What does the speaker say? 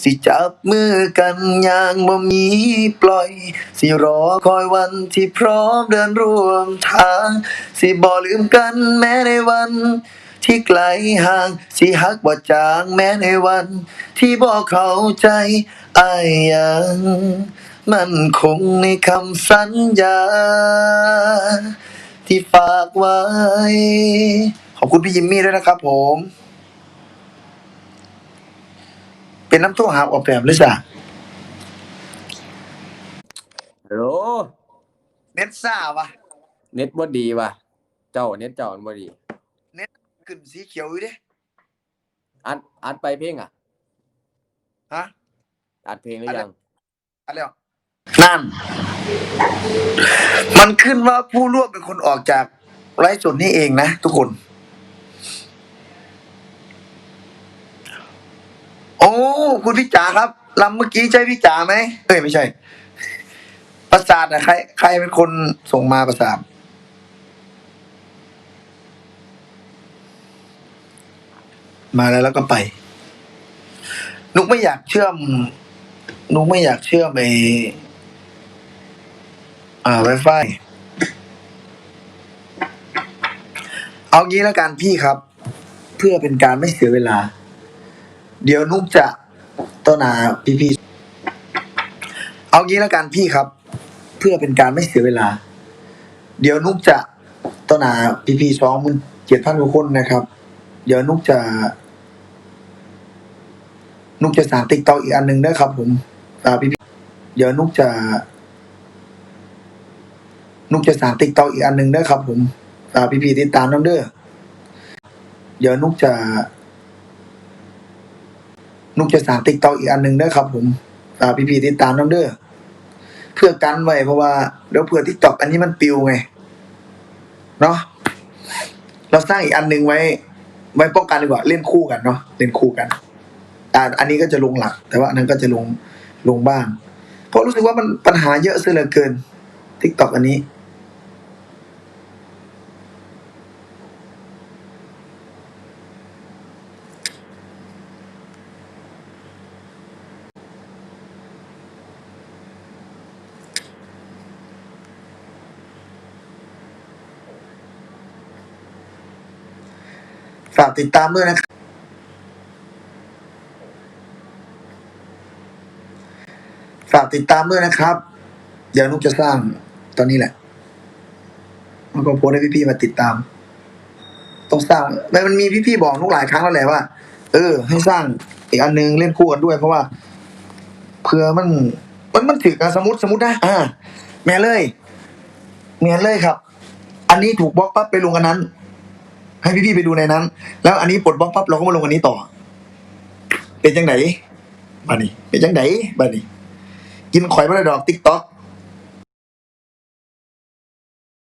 สิจับมือกันอย่างบ่มีปล่อย สิรอคอยวันที่พร้อมเดินร่วมทาง สิบ่ลืมกันแม้ในวัน ที่ไกลห่าง สิฮักบ่จางแม้ในวัน ที่บ่เข้าใจอายยังมันคงในคำสัญญา ที่ฝากไว้ ขอบคุณพี่ยิมมี่ด้วยนะครับผม เป็นน้ำท่วมหาออกแบบหรือสะฮัลโหลเน็ตซ่าวะเน็ตบ่ดีว่ะ เจ้าเน็ตเจ้ามันบ่ดี ขึ้นสีเขียวอยู่เด้อัดอัดไปเพลงอะ ฮะ อัดเพลงหรือยัง อะไรอะนั่น มันขึ้นว่าผู้ร่วมเป็นคนออกจากไลฟ์สดนี่เองนะทุกคน โอ้ คุณพี่จ๋าครับลำเมื่อกี้ใช่พี่จ๋าไหมเอ้ยไม่ใช่ ประสาทนะใคร ใครเป็นคนส่งมาประสาทมาแล้วแล้วก็ไป นุกไม่อยากเชื่อม นุกไม่อยากเชื่อมไออ่าไวไฟเอางี้แล้วกันพี่ครับ เพื่อเป็นการไม่เสียเวลา เดี๋ยวนุกจะต้นหาพี่พี่เอางี้แล้วกันพี่ครับ เพื่อเป็นการไม่เสียเวลา เดี๋ยวนุกจะต้นหาพี่พี่สองหมื่นเจ็ดพันกว่าคนนะครับ เดี๋ยวนุกจะ นุกจะสางติ๊กตอกอีกอันหนึ่งนะครับ ผมอ่าพี่พี่เดี๋ยวนุกจะ นุกจะสางติ๊กตอกอีกอันหนึ่งนะครับ ผมอ่าพี่พี่ติดตามน้ำเด้อเดี๋ยวนุกจะ นุกจะสร้างติ๊กต็อกอีกอันหนึ่งนะครับ ผมอ่าพี่พี่ติดตามน้ำเด้อเพื่อกันไว้เพราะว่าเดี๋ยวเผื่อติ๊กต็อกอันนี้มันปิวไง เนาะเราสร้างอีกอันหนึ่งไว้ ไว้ป้องกันดีกว่าเล่นคู่กันเนาะเล่นคู่กันอ่าอันนี้ก็จะลงหลัก แต่ว่าอันนั้นก็จะลงลงบ้าง เพราะรู้สึกว่ามันปัญหาเยอะเสียเหลือเกินทิกตอกอันนี้ ฝากติดตามด้วยนะครับ ฝากติดตามด้วยนะครับ เดี๋ยวนุกจะสร้างตอนนี้แหละแล้วก็โพสให้พี่ๆมาติดตาม ต้องสร้างแต่มันมีพี่ๆบอกนุกหลายครั้งแล้วแหละว่า เออ ให้สร้างอีกอันนึงเล่นคู่กันด้วย เพราะว่าเผื่อมัน มันมันถือการสมมติสมมตินะอ่าแม่เลยแม่เลยครับ อันนี้ถูกบล็อกปั๊บไปลงอันนั้น ให้พี่ๆไปดูในนั้น แล้วอันนี้ปลดบล็อกปั๊บเราก็มาลงอันนี้ต่อ เป็นจังไหนบ้านี้เป็นจังไหนบ้านี้ กินข่อยมาได้ดอกติ๊กต็อก